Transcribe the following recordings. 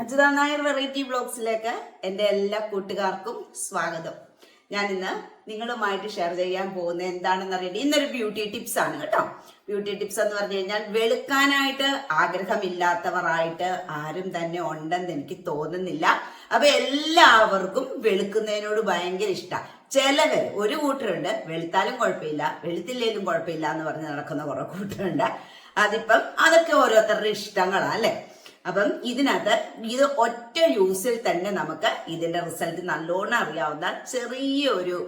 Ajitha Nair variety ബ്ലോഗ്സിലേക്ക് എന്റെ എല്ലാ കൂട്ടുകാർക്കും സ്വാഗതം. ഞാൻ ഇന്ന് നിങ്ങളുമായിട്ട് ഷെയർ ചെയ്യാൻ പോകുന്നത് എന്താണെന്ന് അറിയേണ്ടി ഇന്നൊരു ബ്യൂട്ടി ടിപ്സ് ആണ് കേട്ടോ. ബ്യൂട്ടി ടിപ്സ് എന്ന് പറഞ്ഞു കഴിഞ്ഞാൽ വെളുക്കാനായിട്ട് ആഗ്രഹമില്ലാത്തവരായിട്ട് ആരും തന്നെ ഉണ്ടെന്ന് എനിക്ക് തോന്നുന്നില്ല. അപ്പൊ എല്ലാവർക്കും വെളുക്കുന്നതിനോട് ഭയങ്കര ഇഷ്ടം. ചിലവർ ഒരു കൂട്ടരുണ്ട് വെളുത്താലും കുഴപ്പമില്ല വെളുത്തില്ലേലും കുഴപ്പമില്ല എന്ന് പറഞ്ഞ് നടക്കുന്ന കുറെ കൂട്ടരുണ്ട്. അതിപ്പം അതൊക്കെ ഓരോരുത്തരുടെ ഇഷ്ടങ്ങളാണ് അല്ലേ? അപ്പം ഇതിനകത്ത് ഇത് ഒറ്റ യൂസിൽ തന്നെ നമുക്ക് ഇതിന്റെ റിസൾട്ട് നല്ലോണം അറിയാവുന്ന ചെറിയൊരു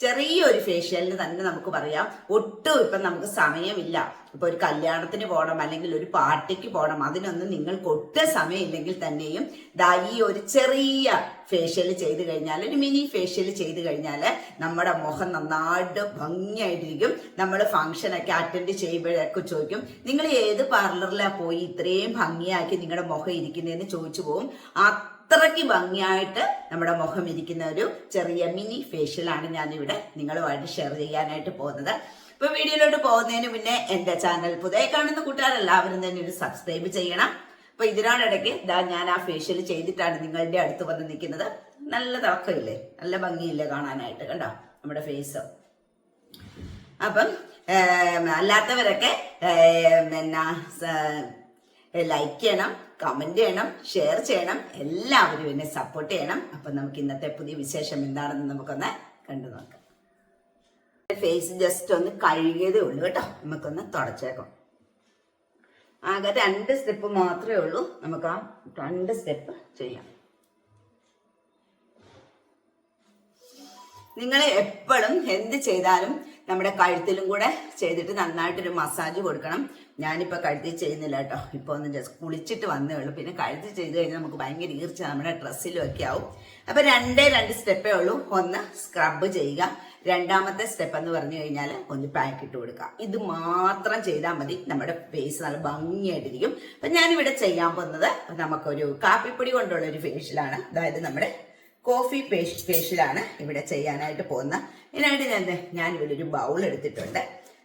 ചെറിയൊരു ഫേഷ്യലിന് തന്നെ നമുക്ക് പറയാം. ഒട്ടും ഇപ്പം നമുക്ക് സമയമില്ല. ഇപ്പൊ ഒരു കല്യാണത്തിന് പോകണം അല്ലെങ്കിൽ ഒരു പാർട്ടിക്ക് പോകണം അതിനൊന്നും നിങ്ങൾക്ക് ഒട്ടും സമയമില്ലെങ്കിൽ തന്നെയും ദാ ഈ ഒരു ചെറിയ ഫേഷ്യൽ ചെയ്ത് കഴിഞ്ഞാൽ ഒരു മിനി ഫേഷ്യൽ ചെയ്ത് കഴിഞ്ഞാൽ നമ്മുടെ മുഖം നന്നായിട്ട് ഭംഗിയായിട്ടിരിക്കും. നമ്മൾ ഫംഗ്ഷനൊക്കെ അറ്റൻഡ് ചെയ്യുമ്പോഴൊക്കെ ചോദിക്കും നിങ്ങൾ ഏത് പാർലറിലാണ് പോയി ഇത്രയും ഭംഗിയാക്കി നിങ്ങളുടെ മുഖം ഇരിക്കുന്നതെന്ന്? ചോദിച്ചു പോകും അത്രയ്ക്ക് ഭംഗിയായിട്ട് നമ്മുടെ മുഖം ഇരിക്കുന്ന ഒരു ചെറിയ മിനി ഫേഷ്യലാണ് ഞാനിവിടെ നിങ്ങളുമായിട്ട് ഷെയർ ചെയ്യാനായിട്ട് പോകുന്നത്. ഇപ്പൊ വീഡിയോയിലോട്ട് പോകുന്നതിന് മുന്നേ എന്റെ ചാനൽ പുതിയ കാണുന്ന കൂട്ടുകാരെല്ലാവരും തന്നെ ഒരു സബ്സ്ക്രൈബ് ചെയ്യണം. അപ്പൊ ഇതിനോടിടയ്ക്ക് ഇതാ ഞാൻ ആ ഫേഷ്യൽ ചെയ്തിട്ടാണ് നിങ്ങളുടെ അടുത്ത് വന്ന് നിൽക്കുന്നത്. നല്ല തിളക്കമില്ലേ? നല്ല ഭംഗിയില്ലേ കാണാനായിട്ട് കണ്ടോ? നമ്മുടെ ഫേസ് അപ്പം അല്ലാത്തവരൊക്കെ എന്നാ ലൈക്ക് ചെയ്യണം. കമന്റ് ചെയ്യണം ഷെയർ ചെയ്യണം എല്ലാവരും എന്നെ സപ്പോർട്ട് ചെയ്യണം. അപ്പൊ നമുക്ക് ഇന്നത്തെ പുതിയ വിശേഷം എന്താണെന്ന് നമുക്കൊന്ന് കണ്ടു നോക്കാം. ഫേസ് ജസ്റ്റ് ഒന്ന് കഴുകിയതേ ഉള്ളൂ കേട്ടോ. നമുക്കൊന്ന് തുടച്ചേക്കാം. ആകെ രണ്ട് സ്റ്റെപ്പ് മാത്രമേ ഉള്ളൂ. നമുക്ക് ആ രണ്ട് സ്റ്റെപ്പ് ചെയ്യാം. നിങ്ങൾ എപ്പോഴും എന്ത് ചെയ്താലും നമ്മുടെ കഴുത്തിലും കൂടെ ചെയ്തിട്ട് നന്നായിട്ടൊരു മസാജ് കൊടുക്കണം. ഞാനിപ്പോൾ കഴുതി ചെയ്യുന്നില്ല കേട്ടോ. ഇപ്പോൾ ഒന്ന് ജസ്റ്റ് കുളിച്ചിട്ട് വന്നേ ഉള്ളൂ. പിന്നെ കഴുതി ചെയ്ത് കഴിഞ്ഞാൽ നമുക്ക് ഭയങ്കര ഈർച്ച. നമ്മുടെ ഡ്രസ്സിലും ഒക്കെ ആവും. അപ്പോൾ രണ്ടേ രണ്ട് സ്റ്റെപ്പേ ഉള്ളൂ. ഒന്ന് സ്ക്രബ് ചെയ്യുക. രണ്ടാമത്തെ സ്റ്റെപ്പ് എന്ന് പറഞ്ഞു കഴിഞ്ഞാൽ ഒന്ന് പാക്ക് ഇട്ട് കൊടുക്കുക. ഇത് മാത്രം ചെയ്താൽ മതി. നമ്മുടെ ഫേസ് നല്ല ഭംഗിയായിട്ടിരിക്കും. അപ്പം ഞാനിവിടെ ചെയ്യാൻ പോകുന്നത് നമുക്കൊരു കാപ്പിപ്പൊടി കൊണ്ടുള്ള ഒരു ഫേഷ്യലാണ് അതായത് നമ്മുടെ കോഫി ഫേഷ്യലാണ് ഇവിടെ ചെയ്യാനായിട്ട് പോകുന്നത്. ഇതിനായിട്ട് ഞാൻ ഞാനിവിടെ ഒരു ബൗൾ എടുത്തിട്ടുണ്ട്.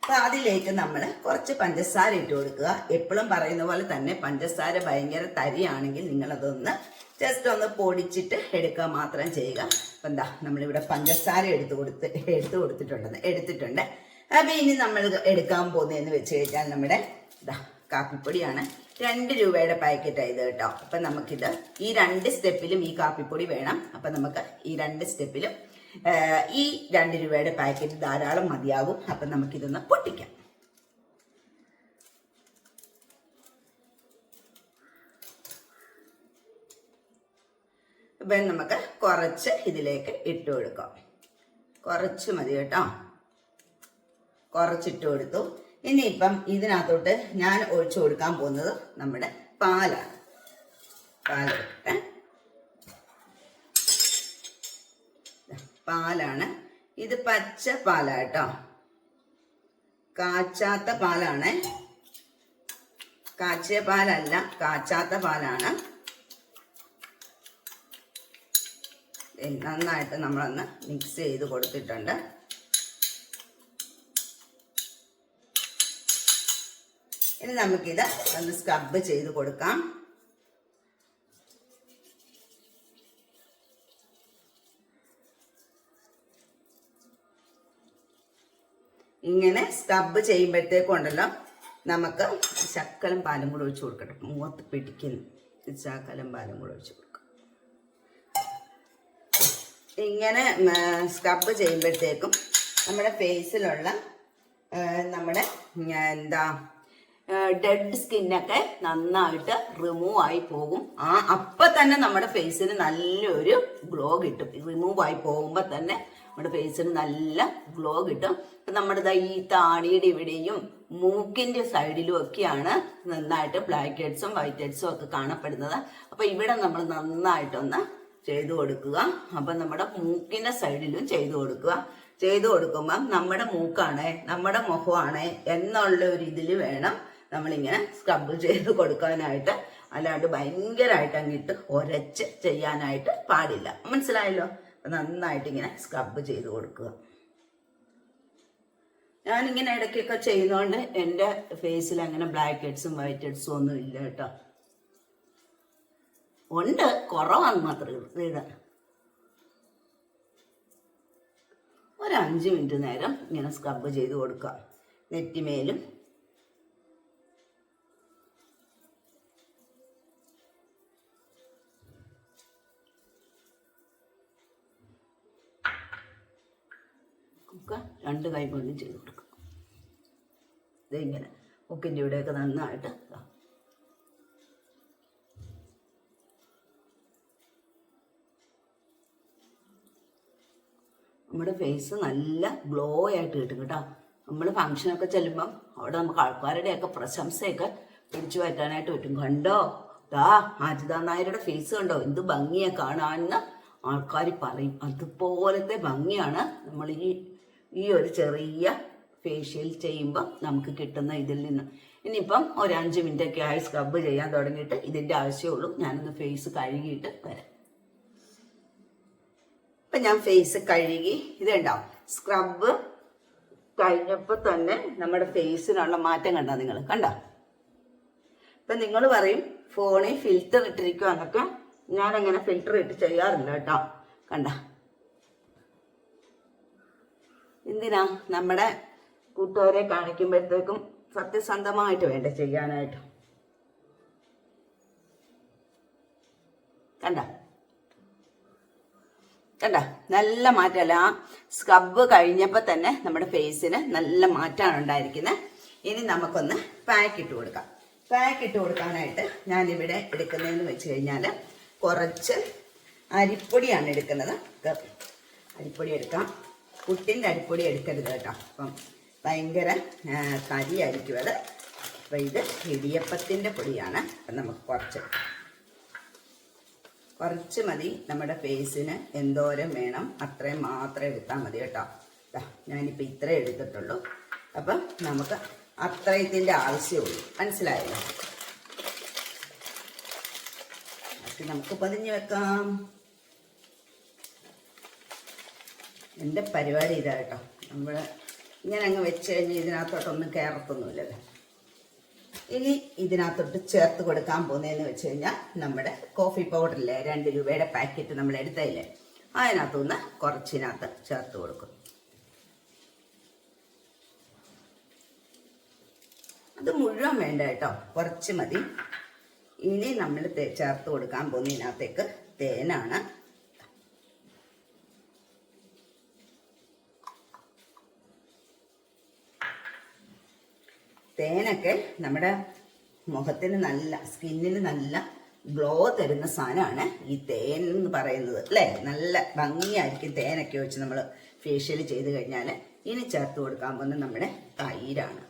അപ്പൊ അതിലേക്ക് നമ്മൾ കുറച്ച് പഞ്ചസാര ഇട്ട് കൊടുക്കുക. എപ്പോഴും പറയുന്ന പോലെ തന്നെ പഞ്ചസാര ഭയങ്കര തരിയാണെങ്കിൽ നിങ്ങൾ അതൊന്ന് ജസ്റ്റ് ഒന്ന് പൊടിച്ചിട്ട് എടുക്കുക മാത്രം ചെയ്യുക. അപ്പൊ എന്താ നമ്മളിവിടെ പഞ്ചസാര എടുത്തു കൊടുത്ത് എടുത്തു കൊടുത്തിട്ടുണ്ടെന്ന് എടുത്തിട്ടുണ്ട്. അപ്പൊ ഇനി നമ്മൾ എടുക്കാൻ പോകുന്നതെന്ന് വെച്ച് കഴിഞ്ഞാൽ നമ്മുടെ ഇതാ കാപ്പിപ്പൊടിയാണ്. രണ്ട് രൂപയുടെ പാക്കറ്റ് ഇത് കേട്ടോ. അപ്പൊ നമുക്കിത് ഈ രണ്ട് സ്റ്റെപ്പിലും ഈ കാപ്പിപ്പൊടി വേണം. അപ്പൊ നമുക്ക് ഈ രണ്ട് സ്റ്റെപ്പിലും ഈ രണ്ട് രൂപയുടെ പാക്കറ്റ് ധാരാളം മതിയാകും അപ്പൊ നമുക്കിതൊന്ന് പൊട്ടിക്കാം. ഇപ്പം നമുക്ക് കുറച്ച് ഇതിലേക്ക് ഇട്ട് കൊടുക്കാം. കുറച്ച് മതി കേട്ടോ. കുറച്ചിട്ട് കൊടുത്തു. ഇനിയിപ്പം ഇതിനകത്തോട്ട് ഞാൻ ഒഴിച്ചു കൊടുക്കാൻ പോകുന്നത് നമ്മുടെ പാലാണ്. പാൽ പാലാണ്. ഇത് പച്ച പാലാട്ടോ. കാച്ചാത്ത പാലാണ്. കാച്ചിയ പാലല്ല കാച്ചാത്ത പാലാണ്. നന്നായിട്ട് നമ്മളൊന്ന് മിക്സ് ചെയ്ത് കൊടുത്തിട്ടുണ്ട്. ഇനി നമുക്കിത് ഒന്ന് സ്ക്രബ് ചെയ്ത് കൊടുക്കാം. ഇങ്ങനെ സ്റ്റബ് ചെയ്യുമ്പോഴത്തേക്കും ഉണ്ടല്ലോ നമുക്ക് ശക്കലം പാലും കൂടെ ഒഴിച്ചു കൊടുക്കട്ടെ. മുഖത്ത് പിടിക്കുന്നു. ശക്കലം പാലും കൂടെ ഒഴിച്ചു കൊടുക്കും. ഇങ്ങനെ സ്ക്രബ് ചെയ്യുമ്പോഴത്തേക്കും നമ്മുടെ ഫേസിലുള്ള നമ്മുടെ എന്താ ഡെഡ് സ്കിന്നൊക്കെ നന്നായിട്ട് റിമൂവ് ആയി പോകും. ആ അപ്പൊ തന്നെ നമ്മുടെ ഫേസിന് നല്ലൊരു ഗ്ലോ കിട്ടും. റിമൂവ് ആയി പോകുമ്പോൾ തന്നെ നമ്മുടെ ഫേസിന് നല്ല ഗ്ലോ കിട്ടും. അപ്പൊ നമ്മുടെ ഈ താടിയുടെ ഇവിടെയും മൂക്കിന്റെ സൈഡിലും ഒക്കെയാണ് നന്നായിട്ട് ബ്ലാക്ക് ഹെഡ്സും വൈറ്റ് ഹെഡ്സും ഒക്കെ കാണപ്പെടുന്നത്. അപ്പൊ ഇവിടെ നമ്മൾ നന്നായിട്ടൊന്ന് ചെയ്തു കൊടുക്കുക. അപ്പൊ നമ്മുടെ മൂക്കിന്റെ സൈഡിലും ചെയ്തു കൊടുക്കുക. ചെയ്തു കൊടുക്കുമ്പോൾ നമ്മുടെ മൂക്കാണ് നമ്മുടെ മുഖമാണ് എന്നുള്ള ഒരു ഇതിൽ വേണം നമ്മളിങ്ങനെ സ്ക്രബ് ചെയ്ത് കൊടുക്കാനായിട്ട്. അല്ലാണ്ട് ഭയങ്കരമായിട്ട് അങ്ങിട്ട് ഒരച്ച് ചെയ്യാനായിട്ട് പാടില്ല. മനസ്സിലായല്ലോ? നന്നായിട്ട് ഇങ്ങനെ സ്ക്രബ് ചെയ്ത് കൊടുക്കുക. ഞാൻ ഇങ്ങനെ ഇടയ്ക്കൊക്കെ ചെയ്യുന്നതുകൊണ്ട് എന്റെ ഫേസിൽ അങ്ങനെ ബ്ലാക്ക് ഹെഡ്സും വൈറ്റ് ഹെഡ്സും ഒന്നും ഇല്ല കേട്ടോ. ഉണ്ട് കുറവാന്ന് മാത്രമേ ഇത്. ഒരു അഞ്ച് മിനിറ്റ് നേരം ഇങ്ങനെ സ്ക്രബ് ചെയ്ത് കൊടുക്കുക. നെറ്റിമേലും ഒക്കെ രണ്ട് കൈ കൊണ്ടും ചെയ്ത് കൊടുക്കുക ഇതിങ്ങനെ? മുക്കിന്റെ ഇവിടെയൊക്കെ നന്നായിട്ട്. നമ്മുടെ ഫേസ് നല്ല ഗ്ലോ ആയിട്ട് കിട്ടും കേട്ടോ. നമ്മൾ ഫങ്ഷനൊക്കെ ചെല്ലുമ്പം അവിടെ നമുക്ക് ആൾക്കാരുടെയൊക്കെ പ്രശംസയൊക്കെ പിടിച്ചു പറ്റാനായിട്ട് പറ്റും. കണ്ടോ? ദാ അജിത നായരുടെ ഫേസ് കണ്ടോ? എന്ത് ഭംഗിയാണ് കാണാൻ ആൾക്കാർ പറയും. അതുപോലത്തെ ഭംഗിയാണ് നമ്മൾ ഈ ഈ ഒരു ചെറിയ ഫേഷ്യൽ ചെയ്യുമ്പോൾ നമുക്ക് കിട്ടുന്ന ഇതിൽ നിന്ന്. ഇനിയിപ്പം ഒരു അഞ്ച് മിനിറ്റൊക്കെ ആയി സ്ക്രബ് ചെയ്യാൻ തുടങ്ങിയിട്ട് ഇതിന്റെ ആവശ്യമുള്ളൂ. ഞാനൊന്ന് ഫേസ് കഴുകിയിട്ട് വരാം. ഇപ്പം ഞാൻ ഫേസ് കഴുകി ഇതുണ്ടാവും സ്ക്രബ് കഴിഞ്ഞപ്പോൾ തന്നെ നമ്മുടെ ഫേസിനുള്ള മാറ്റം കണ്ടോ നിങ്ങൾ? കണ്ടോ? ഇപ്പം നിങ്ങൾ പറയും ഫോണിൽ ഫിൽറ്റർ ഇട്ടിരിക്കുക എന്നൊക്കെ. ഞാനങ്ങനെ ഫിൽറ്റർ ഇട്ട് ചെയ്യാറില്ല കേട്ടോ. കണ്ട? എന്തിനാ നമ്മുടെ കൂട്ടുകാരെ കാണിക്കുമ്പോഴത്തേക്കും സത്യസന്ധമായിട്ട് വേണ്ട ചെയ്യാനായിട്ട്? കണ്ട? കണ്ട? നല്ല മാറ്റമല്ല? ആ സ്ക്രബ് കഴിഞ്ഞപ്പോൾ തന്നെ നമ്മുടെ ഫേസിന് നല്ല മാറ്റമാണ് ഉണ്ടായിരിക്കുന്നത് ഇനി നമുക്കൊന്ന് പാക്ക് ഇട്ട് കൊടുക്കാം. പാക്ക് ഇട്ട് കൊടുക്കാനായിട്ട് ഞാനിവിടെ എടുക്കുന്നതെന്ന് വെച്ച് കഴിഞ്ഞാൽ കുറച്ച് അരിപ്പൊടിയാണ് എടുക്കുന്നത്. അരിപ്പൊടി എടുക്കാം. പുട്ടിന്റെ അരിപ്പൊടി എടുക്കരുത് കേട്ടോ. അപ്പം ഭയങ്കര കരിയായിരിക്കും അത്. അപ്പം ഇത് ഇടിയപ്പത്തിന്റെ പൊടിയാണ്. അപ്പം നമുക്ക് കുറച്ച് കുറച്ച് മതി. നമ്മുടെ ഫേസിന് എന്തോരം വേണം അത്രയും മാത്രം എടുത്താൽ മതി കേട്ടോ. ഞാനിപ്പോൾ ഇത്രേ എടുത്തിട്ടുള്ളൂ. അപ്പം നമുക്ക് അത്രയത്തിന്റെ ആവശ്യമുള്ളൂ. മനസ്സിലായല്ലോ നമുക്ക് പതിഞ്ഞ് വെക്കാം. എന്റെ പരിപാടി ഇതാ കേട്ടോ. നമ്മൾ ഇങ്ങനെ അങ്ങ് വെച്ച് കഴിഞ്ഞ് ഇതിനകത്തോട്ടൊന്നും കയറത്തൊന്നുമില്ലല്ലോ ഇനി ഇതിനകത്തോട്ട് ചേർത്ത് കൊടുക്കാൻ പോകുന്നതെന്ന് വെച്ച് കഴിഞ്ഞാൽ നമ്മുടെ കോഫി പൗഡറില്ലേ രണ്ട് രൂപയുടെ പാക്കറ്റ് നമ്മൾ എടുത്തതില്ലേ അതിനകത്തുനിന്ന് കുറച്ചിനകത്ത് ചേർത്ത് കൊടുക്കും. അത് മുഴുവൻ വേണ്ട കേട്ടോ. കുറച്ച് മതി. ഇനി നമ്മൾ ചേർത്ത് കൊടുക്കാൻ പോകുന്നതിനകത്തേക്ക് തേനാണ് തേനൊക്കെ നമ്മുടെ മുഖത്തിന് നല്ല സ്കിന്നിന് നല്ല ഗ്ലോ തരുന്ന സാധനമാണ് ഈ തേൻ എന്ന് പറയുന്നത് അല്ലേ? നല്ല ഭംഗിയായിരിക്കും തേനൊക്കെ വെച്ച് നമ്മൾ ഫേഷ്യൽ ചെയ്ത് കഴിഞ്ഞാൽ ഇനി ചേർത്ത് കൊടുക്കാൻ പോകുന്നത് നമ്മുടെ തൈരാണ്.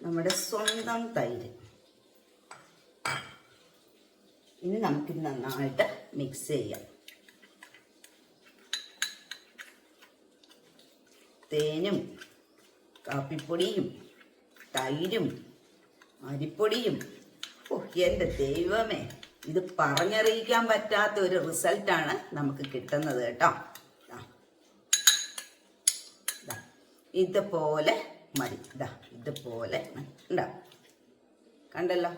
നമ്മുടെ സ്വന്തം തൈര്. ഇനി നമുക്ക് നന്നായിട്ട് മിക്സ് ചെയ്യാം. തേനും കാപ്പിപ്പൊടിയും തൈരും അരിപ്പൊടിയും. ഓ എന്റെ ദൈവമേ ഇത് പറഞ്ഞറിയിക്കാൻ പറ്റാത്ത ഒരു റിസൾട്ടാണ് നമുക്ക് കിട്ടുന്നത് കേട്ടോ. ഇതുപോലെ മതി. ഇതാ ഇതുപോലെ ഉണ്ടാവും കണ്ടല്ലോ?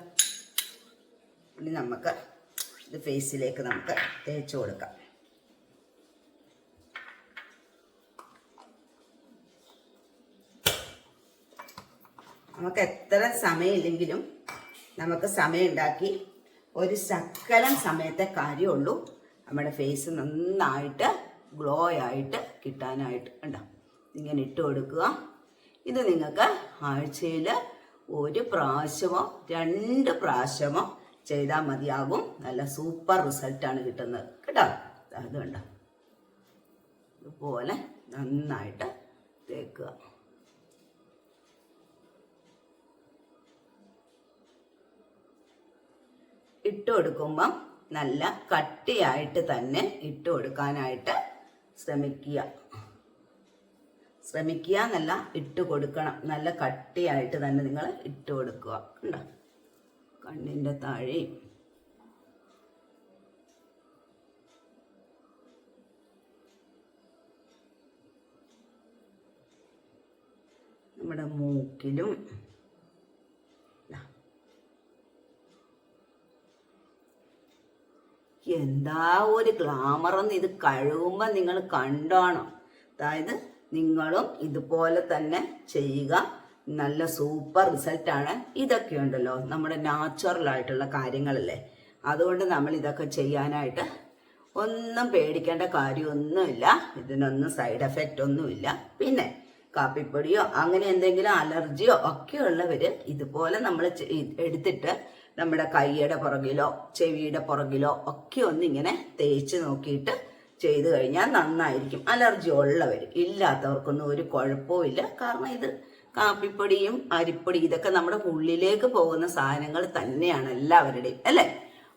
ഇനി നമുക്ക് ഇത് ഫേസിലേക്ക് നമുക്ക് തേച്ച് കൊടുക്കാം. നമുക്ക് എത്ര സമയമില്ലെങ്കിലും നമുക്ക് സമയം ഉണ്ടാക്കി ഒരു ശക്കലം സമയത്തെ കാര്യമുള്ളൂ. നമ്മുടെ ഫേസ് നന്നായിട്ട് ഗ്ലോ ആയിട്ട് കിട്ടാനായിട്ട് ഉണ്ടോ ഇങ്ങനെ ഇട്ട് കൊടുക്കുക. ഇത് നിങ്ങൾക്ക് ആഴ്ചയിൽ ഒരു പ്രാവശ്യമോ രണ്ട് പ്രാവശ്യമോ ചെയ്താൽ മതിയാകും. നല്ല സൂപ്പർ റിസൾട്ടാണ് കിട്ടുന്നത്. കേട്ടോ? അതുകൊണ്ട് കണ്ടോ? ഇതുപോലെ നന്നായിട്ട് തേക്കുക. ഇട്ട് കൊടുക്കുമ്പം നല്ല കട്ടിയായിട്ട് തന്നെ ഇട്ട് കൊടുക്കാനായിട്ട് ശ്രമിക്കുക. ശ്രമിക്കുക എന്നല്ല ഇട്ട് കൊടുക്കണം നല്ല കട്ടിയായിട്ട് തന്നെ നിങ്ങൾ ഇട്ട് കൊടുക്കുക കണ്ടോ? കണ്ണിന്റെ താഴെയും. നമ്മുടെ മൂക്കിലും എന്താ ഒരു ഗ്ലാമറെന്ന് ഇത് കഴുകുമ്പോൾ നിങ്ങൾ കണ്ടോണം. അതായത് നിങ്ങളും ഇതുപോലെ തന്നെ ചെയ്യുക. നല്ല സൂപ്പർ റിസൾട്ടാണ് ഇതൊക്കെ ഉണ്ടല്ലോ നമ്മുടെ നാച്ചുറൽ ആയിട്ടുള്ള കാര്യങ്ങളല്ലേ? അതുകൊണ്ട് നമ്മൾ ഇതൊക്കെ ചെയ്യാനായിട്ട് ഒന്നും പേടിക്കേണ്ട കാര്യമൊന്നുമില്ല. ഇതിനൊന്നും സൈഡ് എഫക്റ്റ് ഒന്നുമില്ല. പിന്നെ കാപ്പിപ്പൊടിയോ അങ്ങനെ എന്തെങ്കിലും അലർജിയോ ഒക്കെ ഉള്ളവർ ഇതുപോലെ നമ്മൾ എടുത്തിട്ട് നമ്മുടെ കൈയുടെ പുറകിലോ ചെവിയുടെ പുറകിലോ ഒക്കെ ഒന്നിങ്ങനെ തേച്ച് നോക്കിയിട്ട് ചെയ്തു കഴിഞ്ഞാൽ നന്നായിരിക്കും. അലർജി ഉള്ളവർ ഇല്ലാത്തവർക്കൊന്നും ഒരു കുഴപ്പവും കാരണം ഇത് കാപ്പിപ്പൊടിയും അരിപ്പൊടി ഇതൊക്കെ നമ്മുടെ ഉള്ളിലേക്ക് പോകുന്ന സാധനങ്ങൾ തന്നെയാണ് എല്ലാവരുടെയും അല്ലേ?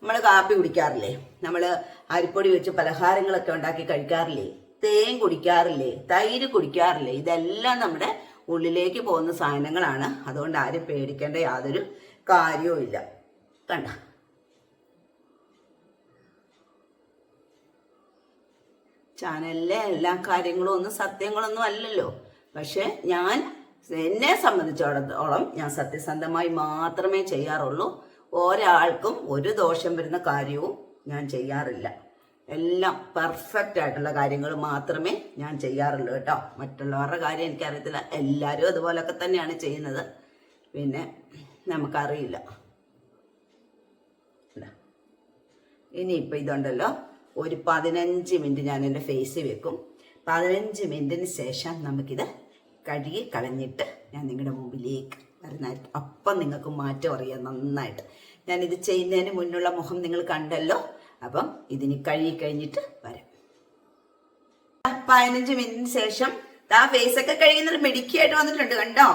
നമ്മൾ കാപ്പി കുടിക്കാറില്ലേ? നമ്മൾ അരിപ്പൊടി വെച്ച് പലഹാരങ്ങളൊക്കെ ഉണ്ടാക്കി കഴിക്കാറില്ലേ? തേൻ കുടിക്കാറില്ലേ? തൈര് കുടിക്കാറില്ലേ? ഇതെല്ലാം നമ്മുടെ ഉള്ളിലേക്ക് പോകുന്ന സാധനങ്ങളാണ്. അതുകൊണ്ട് ആരും പേടിക്കേണ്ട യാതൊരു കാര്യവും ഇല്ല കണ്ട. ചാനലിലെ എല്ലാ കാര്യങ്ങളും ഒന്നും സത്യങ്ങളൊന്നും അല്ലല്ലോ. പക്ഷെ ഞാൻ എന്നെ സംബന്ധിച്ചിടത്തോളം ഞാൻ സത്യസന്ധമായി മാത്രമേ ചെയ്യാറുള്ളൂ. ഒരാൾക്കും ഒരു ദോഷം വരുന്ന കാര്യവും ഞാൻ ചെയ്യാറില്ല. എല്ലാം പെർഫെക്റ്റ് ആയിട്ടുള്ള കാര്യങ്ങൾ മാത്രമേ ഞാൻ ചെയ്യാറുള്ളൂ കേട്ടോ. മറ്റുള്ളവരുടെ കാര്യം എനിക്കറിയത്തില്ല. എല്ലാവരും അതുപോലൊക്കെ തന്നെയാണ് ചെയ്യുന്നത്. പിന്നെ നമുക്കറിയില്ല ഇതാ. ഇനിയിപ്പോൾ ഇതുണ്ടല്ലോ. ഒരു പതിനഞ്ച് മിനിറ്റ് ഞാൻ എന്റെ ഫേസ് വെക്കും. പതിനഞ്ച് മിനിറ്റിന് ശേഷം നമുക്കിത് കഴുകി കളഞ്ഞിട്ട് ഞാൻ നിങ്ങളുടെ മുമ്പിലേക്ക് വരുന്നതായിരിക്കും അപ്പം നിങ്ങൾക്ക് മാറ്റം അറിയാം നന്നായിട്ട്. ഞാനിത് ചെയ്യുന്നതിന് മുന്നുള്ള മുഖം നിങ്ങൾ കണ്ടല്ലോ. അപ്പം ഇതിന് കഴുകി കഴിഞ്ഞിട്ട് വരാം. പതിനഞ്ച് മിനിറ്റിന് ശേഷം ആ ഫേസ് ഒക്കെ കഴിയുന്നത് മെഡിക്കായിട്ട് വന്നിട്ടുണ്ട് കണ്ടോ?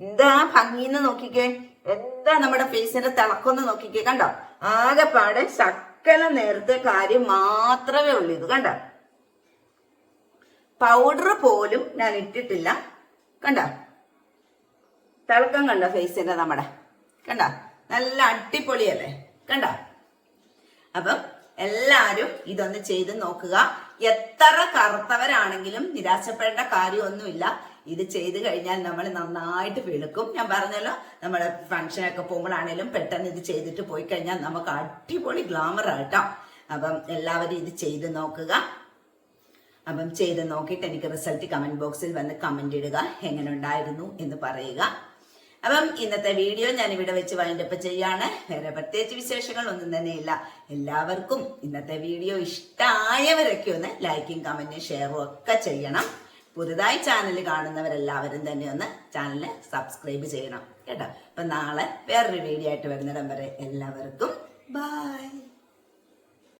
എന്താ ഭംഗിന്ന് നോക്കിക്കേ. എന്താ നമ്മുടെ ഫേസിന്റെ തിളക്കൊന്ന് നോക്കിക്കേ കണ്ടോ? ആകെപ്പാടെ ശക്കല നേരത്തെ കാര്യം മാത്രമേ ഉള്ളൂ ഇത് കണ്ട? പൗഡർ പോലും ഞാൻ ഇട്ടിട്ടില്ല കണ്ട? തിളക്കം കണ്ട ഫേസിന്റെ നമ്മുടെ? കണ്ട? നല്ല അടിപൊളിയല്ലേ? കണ്ട? അപ്പം എല്ലാരും ഇതൊന്ന് ചെയ്ത് നോക്കുക. എത്ര കറുത്തവരാണെങ്കിലും നിരാശപ്പെടേണ്ട കാര്യമൊന്നുമില്ല. ഇത് ചെയ്ത് കഴിഞ്ഞാൽ നമ്മൾ നന്നായിട്ട് വെളുക്കും. ഞാൻ പറഞ്ഞല്ലോ നമ്മുടെ ഫംഗ്ഷനൊക്കെ പോകുമ്പോഴാണേലും പെട്ടെന്ന് ഇത് ചെയ്തിട്ട് പോയി കഴിഞ്ഞാൽ നമുക്ക് അടിപൊളി ഗ്ലാമർ ആട്ടോ അപ്പം എല്ലാവരും ഇത് ചെയ്ത് നോക്കുക. അപ്പം ചെയ്ത് നോക്കിയിട്ട് എനിക്ക് റിസൾട്ട് കമന്റ് ബോക്സിൽ വന്ന് കമന്റ് ഇടുക. എങ്ങനെ ഉണ്ടായിരുന്നു എന്ന് പറയുക. അപ്പം ഇന്നത്തെ വീഡിയോ ഞാൻ ഇവിടെ വെച്ച് വൈൻഡപ്പ് ചെയ്യാണ്. വേറെ പ്രത്യേകിച്ച് വിശേഷങ്ങൾ ഒന്നും തന്നെയില്ല എല്ലാവർക്കും ഇന്നത്തെ വീഡിയോ ഇഷ്ടമായവരൊക്കെ ഒന്ന് ലൈക്കും കമന്റും ഷെയറും ഒക്കെ ചെയ്യണം. പുതുതായി ചാനൽ കാണുന്നവരെല്ലാവരും തന്നെ ഒന്ന് ചാനൽ സബ്സ്ക്രൈബ് ചെയ്യണം. കേട്ടോ? അപ്പൊ നാളെ വേറൊരു വീഡിയോ ആയിട്ട് വരുന്നിടം വരെ എല്ലാവർക്കും ബൈ